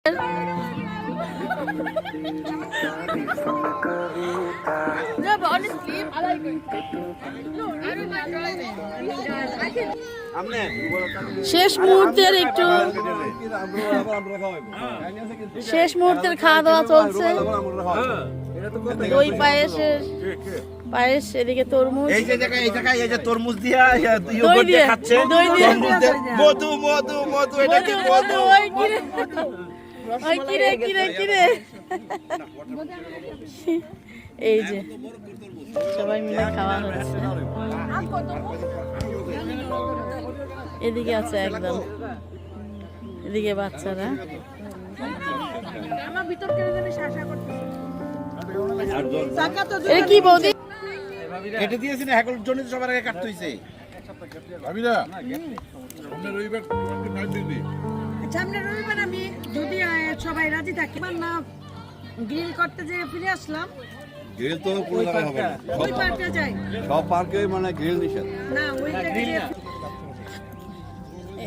No, but honestly, I like it. No, I don't like driving. I can. শেষ মুহূর্তের একটু শেষ মুহূর্তের খাওয়া দাওয়া চলছে দই পায়েসের পায়েস এদিকে তরমুজ এই যে জায়গায় এই জায়গায় এই যে তরমুজ দিয়া খাচ্ছে দই দিয়ে মধু মধু মধু এটা কি মধু, এই যে সবাই মিলে খাওয়া হচ্ছে। এদিকে আছে একদম। এদিকে বাচ্চারা। কি বৌদি? কেটে দিয়েছি না এখন জন্য সবার আগে কাটতে হইছে। রবিবার সামনে রবিবার আমি যদি সবাই রাজি থাকি আমার না গ্রিল করতে যে ফিরে আসলাম। গ্রিল তো কোনো জায়গায় হবে না। ওই পার্কে যাই। সব পার্কে মানে গ্রিল নিষেধ। না ওইটা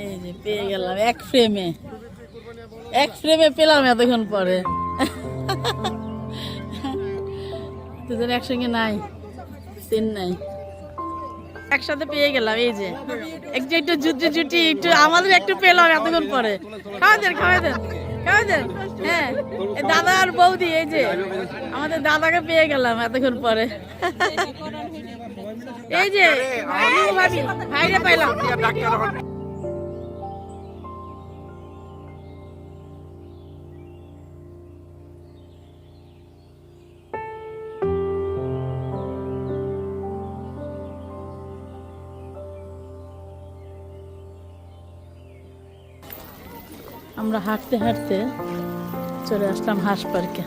এই যে পেয়ে গেলাম এক ফ্রেমে এক ফ্রেমে পেলাম এতক্ষণ পরে। দুজন একসঙ্গে নাই সিন নাই। একসাথে পেয়ে গেলাম, এই যে। একটু একটু জুটি জুটি, একটু আমাদের একটু পেলাম এতক্ষণ পরে। খাওয়া দেন খাওয়া দেন হ্যাঁ দাদা আর বৌদি, এই যে, আমাদের দাদাকে পেয়ে গেলাম এতক্ষণ পরে। এই যে, ভাইরে পাইলাম। আমরা হাঁটতে হাঁটতে চলে আসলাম হাঁস পার্কে।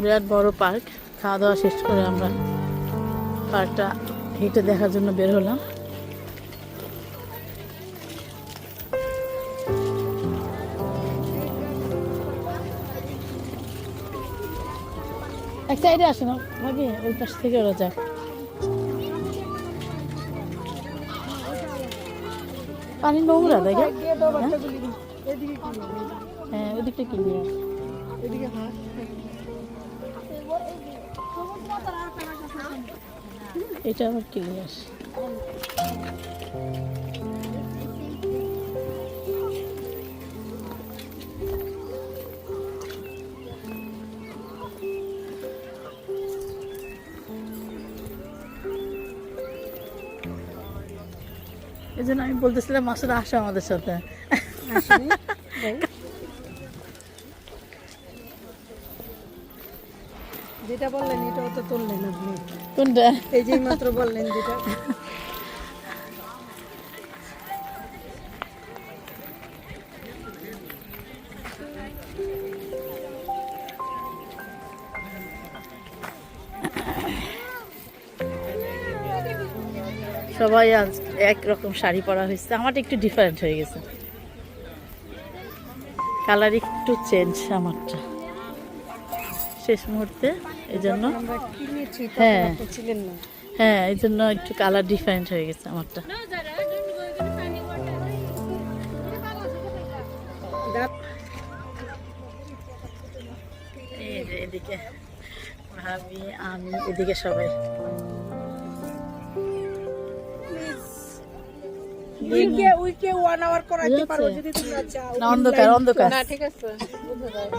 বিরাট বড় পার্ক। খাওয়া দাওয়া শেষ করে আমরা পার্কটা হেঁটে দেখার জন্য বের হলাম। এক সাইডে আসে না ভাবি ওই পাশ থেকে ওরা যাক। পানি নোংরা দেখে হ্যাঁ ওদিকটা ক্লিয়ার এটা আবার ক্লিয়ার এই জন্য আমি বলতেছিলাম মাসুদ আসো আমাদের সাথে। যেটা বললেন এটাও তো তুললেন আপনি। কোনটা এই যে মাত্র বললেন যেটা। সবাই আজ একরকম শাড়ি পরা হয়েছে। আমারটা একটু ডিফারেন্ট হয়ে গেছে। কালার একটু চেঞ্জ আমারটা। শেষ মুহূর্তে এই জন্য হ্যাঁ। হ্যাঁ এই জন্য একটু কালার ডিফারেন্ট হয়ে গেছে আমারটা। এদিকে ভাবি আমি এদিকে সবাই। উইকে উইকে ওয়ান আওয়ার করাইতে পারব যদি তোমরা চাও। না অন্ধকার অন্ধকার। না ঠিক আছে। বুঝা যায়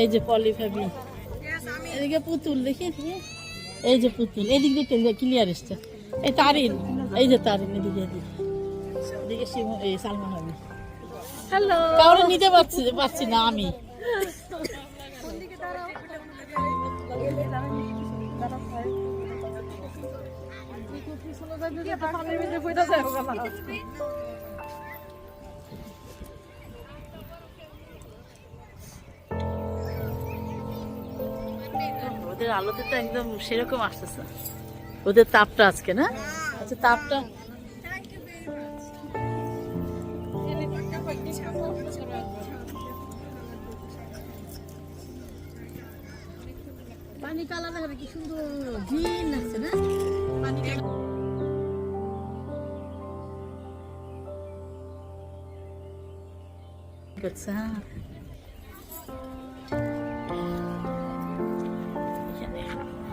এই যে পলি এদিকে পুতুল দেখি। এই যে পুতুল এদিক দিয়ে ক্লিয়ার এসছে। এই তারিন এই যে তারিন এদিকে এদিকে। এদিকে এই সালমান ভাবি। হ্যালো কাউরে নিতে পারছি পারছি না আমি। ওদের আলোতে তো একদম সেরকম আসতেছে। ওদের তাপটা আজকে না? আচ্ছা তাপটা? পানি কালার কি সুন্দর গ্রিন লাগছে না? পানি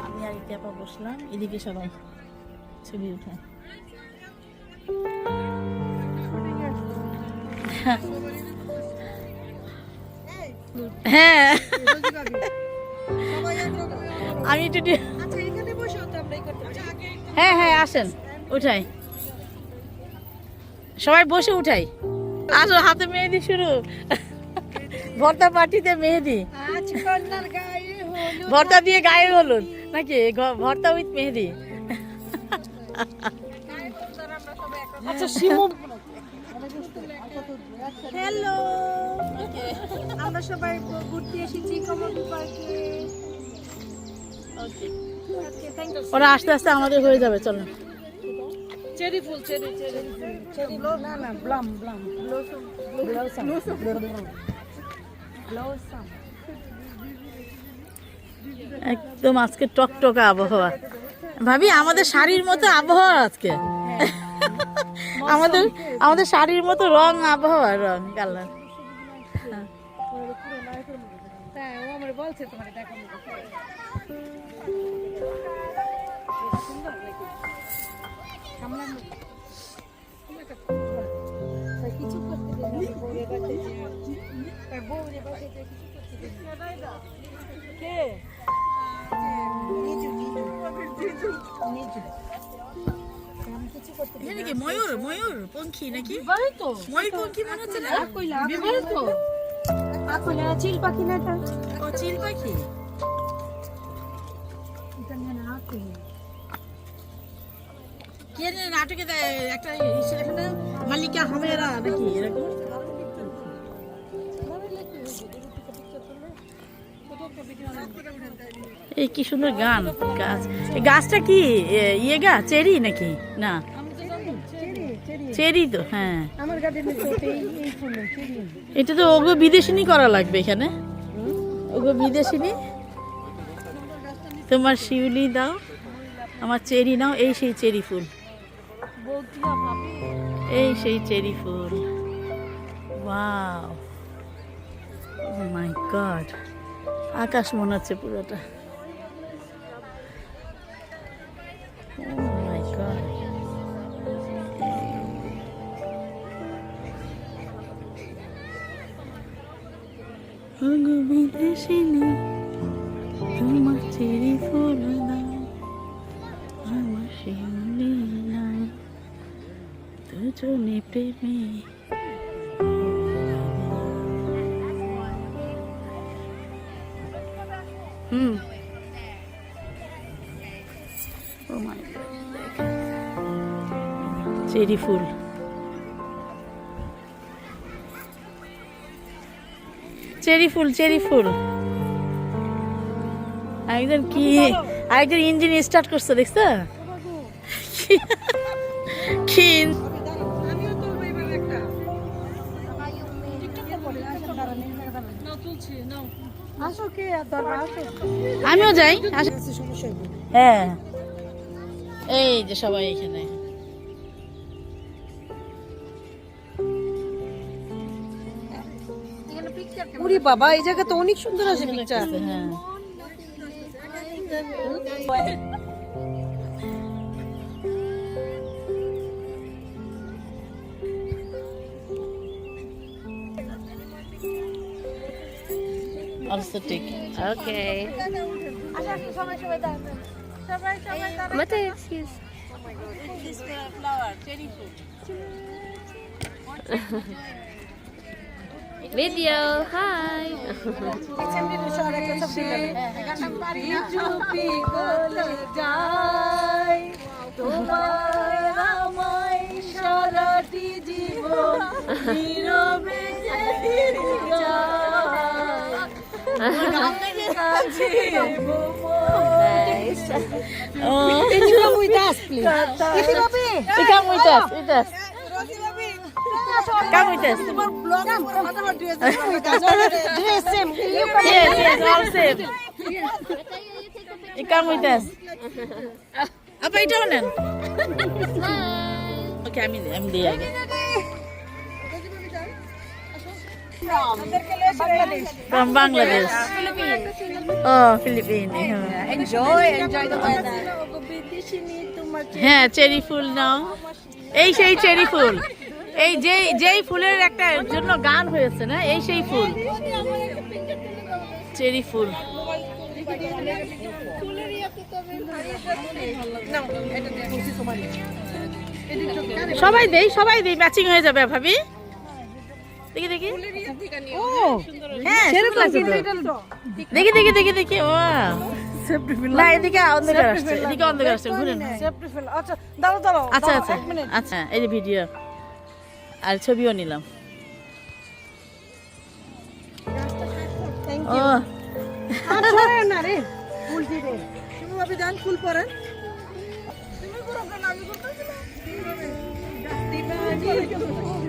আমি আর বসলাম এদিকে সবাই ছবি উঠে হ্যাঁ আমি। হ্যাঁ হ্যাঁ আসেন। উঠাই। সবাই বসে উঠাই। আসো হাতে মেহেদি শুরু। ভর্তা পার্টিতে মেহেদি। ভর্তা দিয়ে গায়ে হলুদ? নাকি ভর্তা উইথ মেহেদি? আচ্ছা শিমু হ্যালো আমরা সবাই ঘুরতে এসেছি কমলপুর পার্কে। ওকে থ্যাংক ইউ ওরা আস্তে আস্তে আমাদের হয়ে যাবে চলো। চেরি ফুল চেরি চেরি চেরি না না bloom bloom blossom blossom blossom একদম আজকে টকটকা আবহাওয়া। ভাবি আমাদের শাড়ির মতো আবহাওয়া আজকে। আমাদের আমাদের শাড়ির মতো রং আবহাওয়া রং কালার। হ্যাঁ বলছে তোমার কে নাকি ময়ূর ময়ূর পঙ্খী নাকি? তো ময়ূর পঙ্খী মনে হচ্ছে না? তো চিল পাখি না ও চিল পাখি? এটা না এই কি সুন্দর গান, গাছ। এই গাছটা কি ইয়ে গাছ চেরি নাকি? না। চেরি তো হ্যাঁ। এটা তো ওগো বিদেশিনী করা লাগবে এখানে। ওগো বিদেশিনী। তোমার শিউলি দাও, আমার চেরি নাও, এই সেই চেরি ফুল। এই সেই চেরি ফুল। ওয়াও মাই গড আকাশ মনে হচ্ছে পুরোটা। গড বিদেশিনী তোমার চেরি ফুল। দুজনে প্রেমে। হুম। ও মাই চেরি ফুল। চেরি ফুল চেরি ফুল। একজন কি, আরেকজন ইঞ্জিন স্টার্ট করছে, দেখছ? কি আমিও যাই হ্যাঁ। এই যে সবাই এখানে। উরি বাবা এই জায়গা তো অনেক সুন্দর আছে পিকচার হ্যাঁ। Also it. Okay. What are excuse? This flower, cherry fruit. Video. Hi. সারাটি জীবন নীরবে যায় nice. Come with us. mo itas, please. Come babi. Ika mo with us. Come with us. Come, come. us. same. Yes, yes, all same. You come with us. Apa itu nan? Okay, I mean, I'm there. From Bangladesh O Philippine Enjoy, enjoy the weather. হ্যাঁ cherry ফুল নাও। এই সেই cherry ফুল। এই যে যেই ফুলের একটা জন্য গান হয়েছে না এই সেই ফুল। চেরি ফুল। সবাই দেই সবাই দেই ম্যাচিং হয়ে যাবে ভাবি। দেখি দেখি। ও হ্যাঁ সুন্দর লাগছে তো। দেখি। দেখি দেখি দেখি ও না এদিকে অন্ধকার আসছে এদিকে অন্ধকার আসছে ঘুরে আচ্ছা দাঁড়াও দাঁড়াও আচ্ছা আচ্ছা আচ্ছা এই যে ভিডিও। আর ছবিও নিলাম। ও। না রে ফুল তুমি ভাবি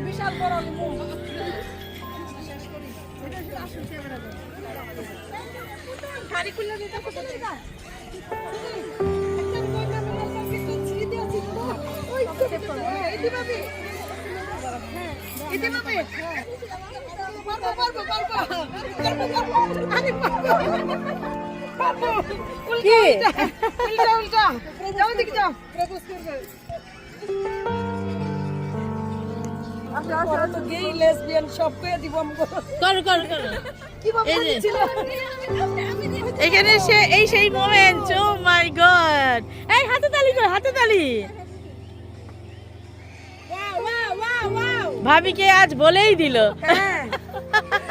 বিশাল বড় উল্টা উল্টা যাও দিকে যাও। প্রপোজ করবে। আমরা আসলে তো গেই লেসবিয়ান সব কয়ে দিব আমগো করো করো করো। কি বাবা এই যে। ছিল এখানে সে এই সেই মোমেন্ট ও মাই গড এই হাতে তালি কর হাতে তালি। ভাবিকে আজ বলেই দিল।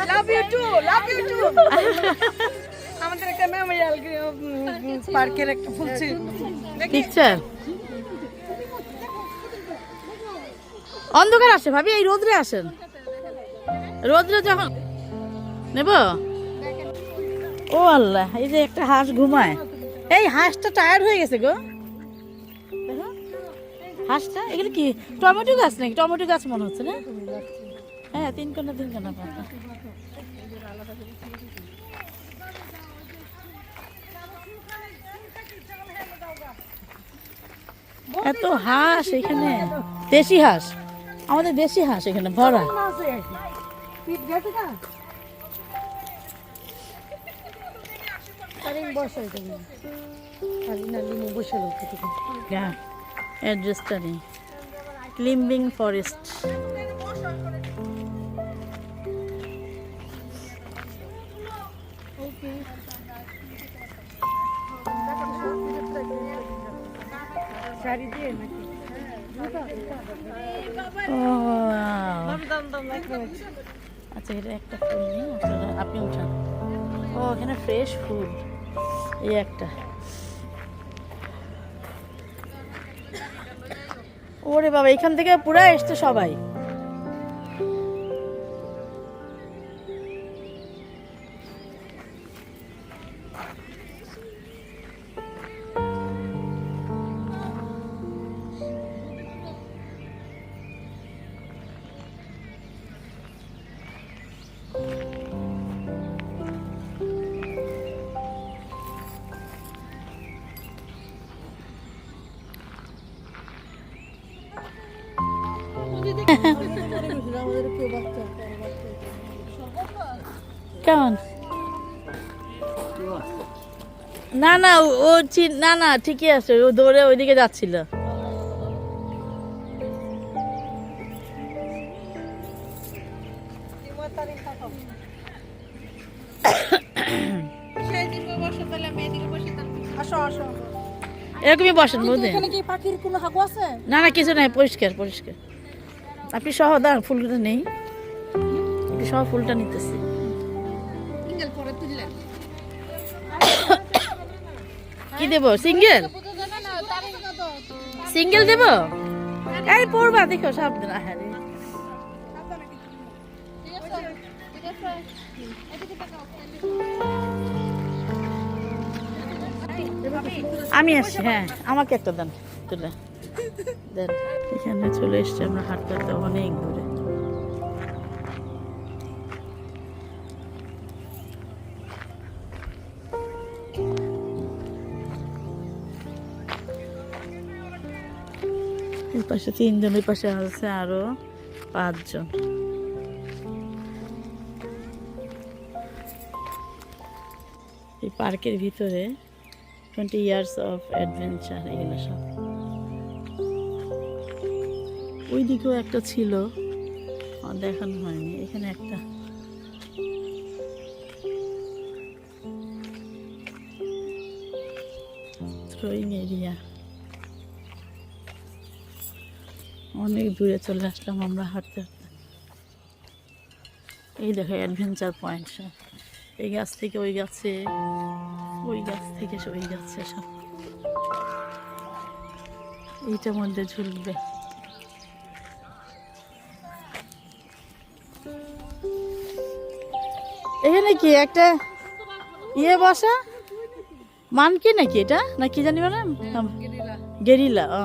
Love you too love you too আমাদের একটা মেমোরিয়াল পার্কের একটা ফুল ছিল। পিকচার অন্ধকার আসে, ভাবি, এই রোদ্রে আসেন। রোদ্রে যখন নেব? ও আল্লাহ, এই যে একটা হাঁস ঘুমায়। এই হাঁসটা টায়ার্ড হয়ে গেছে গো। হাঁসটা, এগুলো কি, টমেটো গাছ নাকি? টমেটো গাছ মনে হচ্ছে, না? হ্যাঁ তিন কানা তিন কানা এত হাঁস এখানে, দেশি হাঁস। আমাদের দেশি হাঁস এখানে ভরা। অ্যাড্রেসটা নেই। ক্লিম্বিং ফরেস্ট। শাড়ি দিয়ে নাকি? আচ্ছা এটা একটা ফুল নিয়ে আপনি উঠান। ও, এখানে ফ্রেশ ফুল। এই একটা। ওরে বাবা, এখান থেকে পুরা এসছে সবাই। না না ও- না না ঠিকই আছে ও দৌড়ে ওইদিকে যাচ্ছিল। এরকমই বসেন বুঝলেন? না না কিছু নাই পরিষ্কার পরিষ্কার। আপনি সহ দাঁড়ান ফুলটা নেই। সহ ফুলটা নিতেছি। কি দেব? সিঙ্গেল সিঙ্গেল দেব? এই পড়বা দেখো, সাবধান আহারে আমি আসছি হ্যাঁ আমাকে একটা দেন, তুলে। দেন। এখানে চলে এসছে আমরা হাঁটতে, অনেক দূরে। পাশে, তিনজনের পাশে আছে আরও পাঁচজন। এই পার্কের ভিতরে টোয়েন্টি ইয়ার্স অফ অ্যাডভেঞ্চার এগুলো সব। ওই দিকেও একটা ছিল দেখানো হয়নি, এখানে একটা। থ্রোয়িং এরিয়া অনেক দূরে চলে আসলাম আমরা হাঁটতে হাঁটতে। এই দেখো অ্যাডভেঞ্চার পয়েন্ট সব এই গাছ থেকে ওই গাছে ওই গাছ থেকে ওই গাছে সব এইটার মধ্যে ঝুলবে। এখানে কি একটা ইয়ে বসা? মানকি নাকি এটা? না কি জানি বলে? গেরিলা। ও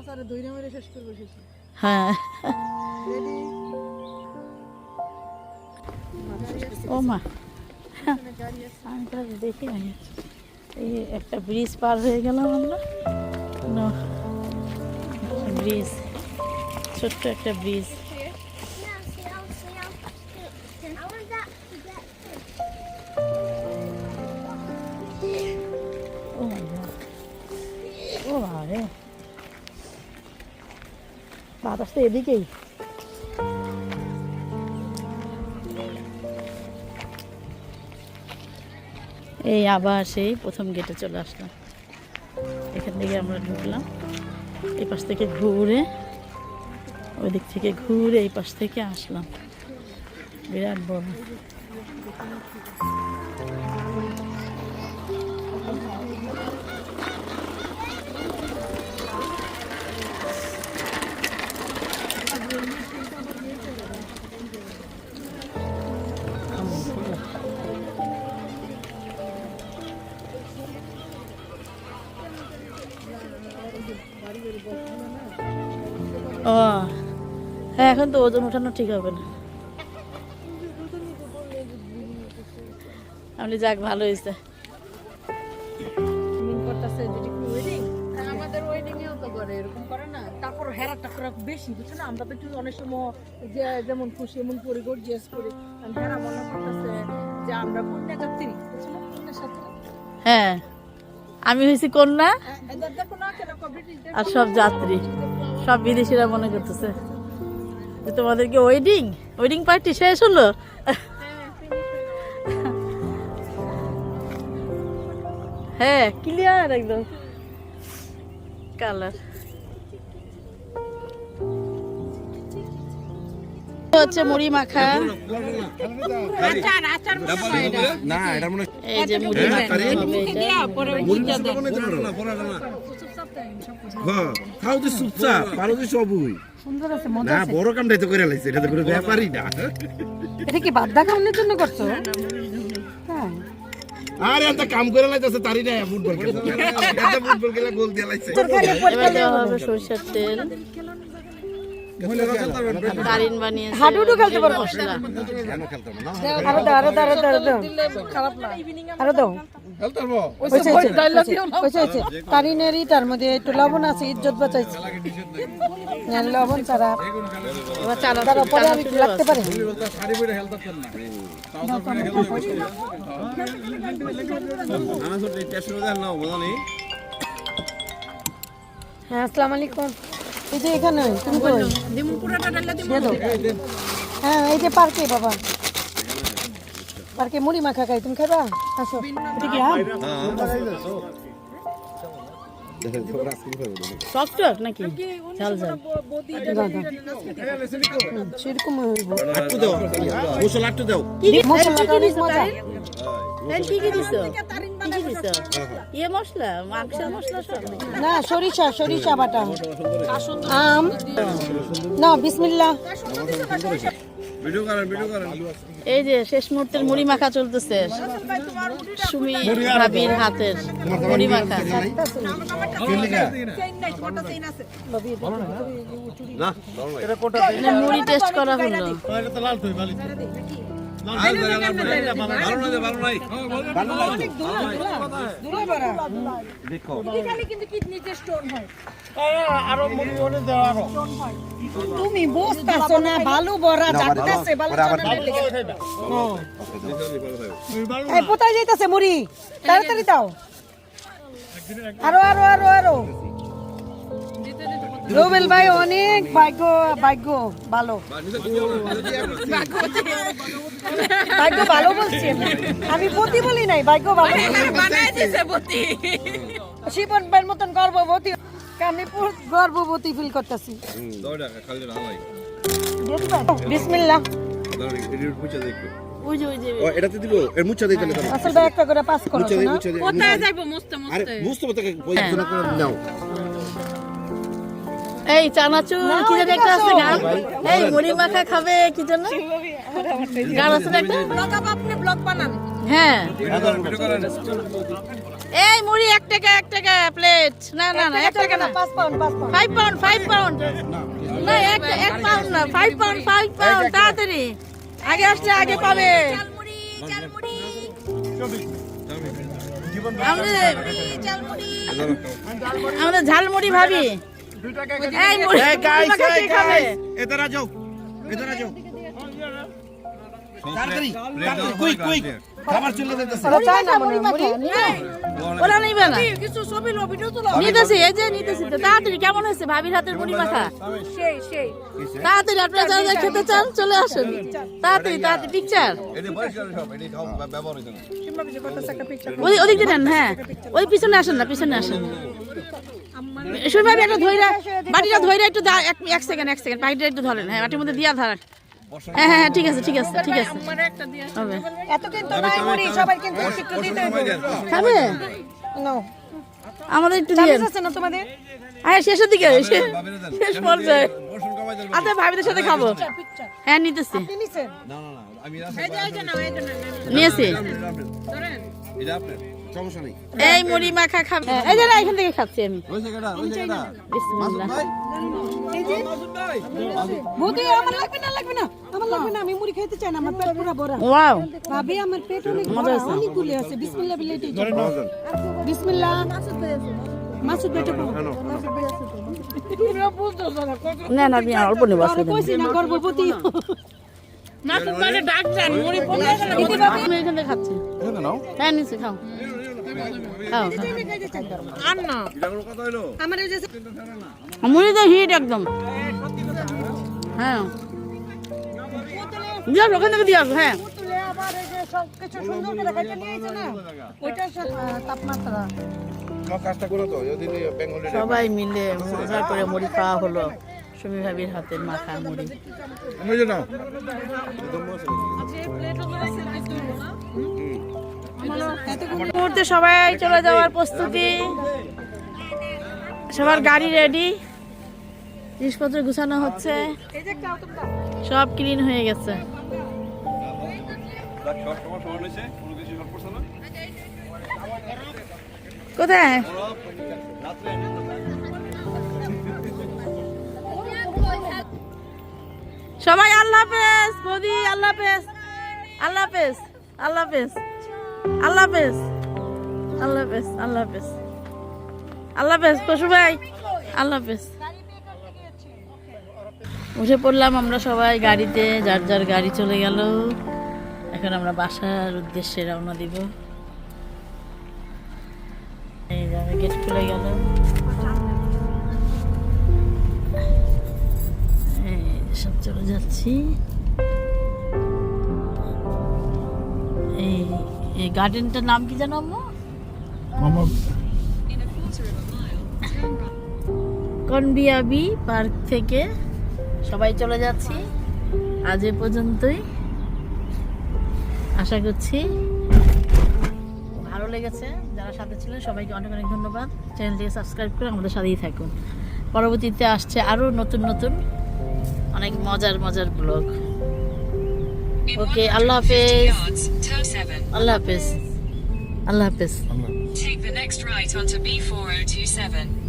চাচারে দইরা মেরে শেষ করব শেষ। হ্যাঁ। ও মা। আমি তো দেখি নাই। এই একটা ব্রিজ পার হয়ে গেলাম আমরা। ব্রিজ ছোট্ট একটা ব্রিজ বাতাস তো এদিকেই। এই আবার সেই প্রথম গেটে চলে আসলাম। এখান থেকে আমরা ঢুকলাম। এই পাশ থেকে ঘুরে ওই দিক থেকে ঘুরে এই পাশ থেকে আসলাম। বিরাট বড়। এখন তো ওজন ওঠানো ঠিক হবে না। আপনি যাক ভালো হয়েছে। মিন করতেছে যেটি ওয়েডিং আমাদের ওয়েডিং এও তো করে এরকম করে না। তারপর হেরা টাকরা বেশি বুঝছ না? আমরা তো একটু অনেক সময় যে যেমন খুশি এমন করি গর্জিয়াস করি। হেরা মনে করতেছে যে আমরা কন্যা যাত্রী বুঝছ না? কন্যা সাথে। হ্যাঁ আমি হয়েছি কন্যা আর সব যাত্রী সব বিদেশিরা মনে করতেছে। যে তোমাদেরকে ওয়েডিং ওয়েডিং পার্টি শেষ হলো? হ্যাঁ ক্লিয়ার একদম। কালার হচ্ছে মুড়ি মাখা। মনে এই যে মুড়ি মাখা। হ্যাঁ খাও তো চুপচাপ সবই। না বড় কামটাই তো করে লাইছে এটা তো কোনো ব্যাপারই না। এটা কি বাদ্দা জন্য করছ? হ্যাঁ। আরে একটা কাম করে লাইতেছে তারই না ফুটবল খেলে। ফুটবল খেলে গোল দিয়ে লাইছে। হবে। সরিষার তেল। দারিন বানিয়েছে হাডুডু খেলতে পারব। মশলা আরও দাও। আরও দাও আরও দাও আরও দাও খারাপ না আরও দাও হয়েছে, হয়েছে, হয়েছে, হয়েছে। তারিনেরই তার মধ্যে একটু লবণ আছে ইজ্জত বাঁচাইছে। হ্যাঁ, লবণ ছাড়া। এবার চানা তার পরে আমি লাগতে পারে? হ্যাঁ আসসালামু আলাইকুম। এই যে এখানে তুমি কই? দিয়ে দাও। হ্যাঁ এই যে পার্কে বাবা। পার্কে মুড়ি মাখা খাই তুমি খাবা? আসো। এটা কি আম? টক টক নাকি? ঝাল ঝাল। দাও, দাও। হুম, সেরকম হইব দাও। গোসল দাও। মশলাটা অনেক মজা। হ্যাঁ কি কি দিছো? কি কি ইয়ে মশলা মাংসের মশলা সব না সরিষা সরিষা বাটা। আম। না বিসমিল্লাহ। ভিডিও করেন ভিডিও করেন। এই যে শেষ মুহূর্তের মুড়ি মাখা চলতেছে। সুমি ভাবির হাতের মুড়ি মাখা। মুড়ি টেস্ট করা হলো। বাড়া দেখো হয় আরও হলে দেওয়া আরও তুমি বুঝতাছো না। ভালো এই কোথায় যাইতাছে মুড়ি তাড়াতাড়ি দাও আরও আরও আরও আরও রুবেল ভাই অনেক ভাগ্য ভাগ্য ভালো ভাগ্য ভালো বলছি আমি। বতি বলি নাই ভাগ্য ভালো শিবন ভাইয়ের মতন গর্ভবতী আমি গর্ভবতী ফিল করতেছি না ভাই একটা করে পাস করো পারতে করে নাও এই চানাচুর কি যেন একটা আছে গান এই মুড়ি মাখা খাবে কি যেন গান আছে না একটা ব্লগ আপ আপনি ব্লগ বানান। হ্যাঁ। এই মুড়ি এক টাকা এক টাকা প্লেট না না না এক টাকা না। পাঁচ pound five pound five pound না এক এক পাউন্ড না ফাইভ পাউন্ড ফাইভ পাউন্ড তাড়াতাড়ি। আগে আসলে আগে পাবে। আমাদের ঝালমুড়ি ভাবি। এদার যাও এদার যাও। তাড়াতাড়ি তাড়াতাড়ি কুইক কুইক খাবার চলে যাইতেছে ওরা না মনে ওরা নিবে না। কিছু ছবি লো ভিডিও তুলো। নিতেছি এই যে নিতেছি তাড়াতাড়ি কেমন হয়েছে ভাবির হাতের মুড়ি মাখা? সেই সেই। তাড়াতাড়ি আপনারা যারা যারা খেতে চান চলে আসুন। তাড়াতাড়ি তাড়াতাড়ি পিকচার পরিষ্কার সব খাও ব্যবহার হইছে না। ওই ওদিক নেন হ্যাঁ। ওই পিছনে আসেন না পিছনে আসেন। শুনবেন একটা ধৈরা বাটিটা ধৈরা একটু দা- এক এক সেকেন্ড এক সেকেন্ড বাটিটা একটু ধরেন। হ্যাঁ বাটির মধ্যে দিয়া ধরেন। হ্যাঁ হ্যাঁ হ্যাঁ, ঠিক আছে ঠিক আছে ঠিক আছে। হবে। এত কিন্তু নাই মুড়ি সবাই কিন্তু একটু দিতে হবে। নাও আমাদের একটু দিয়ে আছে না তোমাদের? হ্যাঁ শেষের দিকে শেষ পর্যায়ে। আচ্ছা ভাবিদের সাথে খাব। হ্যাঁ নিতেছি। আপনি নিছেন? না না না আমি আছে নিয়েছি। সমস্যা নেই। এই মুড়ি মাখা খাবে। এই যে না, এখান থেকে খাচ্ছি আমি। ওই জায়গাটা ওই জায়গাটা। বিসমিল্লাহ। বৌদি আমার লাগবে না লাগবে না আমার লাগবে না আমি মুড়ি খেতে চাই না আমার পেট পুরো ভরা। ওয়াও। ভাবি আমার পেট অনেক ভরা অনেক গুলি আছে বিসমিল্লাহ বিল্লাহ বিসমিল্লাহ। মাসুদ বেটা তুমিও বুঝছ না না না আমি অল্প নেব কইছি না গর্ভবতী হ্যাঁ মুড়ি তো হিট একদম। হ্যাঁ। দিয়ে আসো, ওখান থেকে দিয়ে আসো হ্যাঁ। সবাই মিলে মজা করে মুড়ি খাওয়া হলো সুমি ভাবির হাতের মাখা মুড়ি। মুহূর্তে সবাই চলে যাওয়ার প্রস্তুতি। সবার গাড়ি রেডি জিনিসপত্র গুছানো হচ্ছে। সব ক্লিন হয়ে গেছে। কোথায়? সবাই আল্লাহ হাফেজ বৌদি আল্লাহ হাফেজ। আল্লাহ হাফেজ আল্লাহ হাফেজ। আল্লাহ হাফেজ। আল্লাহ হাফেজ আল্লাহ হাফেজ। আল্লাহ হাফেজ, কসু ভাই? আল্লাহ হাফেজ। উঠে পড়লাম আমরা সবাই গাড়িতে, যার যার গাড়ি চলে গেল। এখন আমরা বাসার উদ্দেশ্যে রওনা দিব। এই যাবে গেট খুলে গেল এই সব চলে যাচ্ছি। গার্ডেনটার নাম কি জানো আম্মু? কনবিয়াবি পার্ক থেকে সবাই চলে যাচ্ছি। আজ এ পর্যন্তই। আশা করছি ভালো লেগেছে। যারা সাথে ছিলেন সবাইকে অনেক অনেক ধন্যবাদ। চ্যানেলটিকে সাবস্ক্রাইব করে আমাদের সাথেই থাকুন। পরবর্তীতে আসছে আরও নতুন নতুন অনেক মজার মজার ব্লগ। ওকে আল্লাহ হাফেজ। I love this. I love this. Take the next right onto B4027.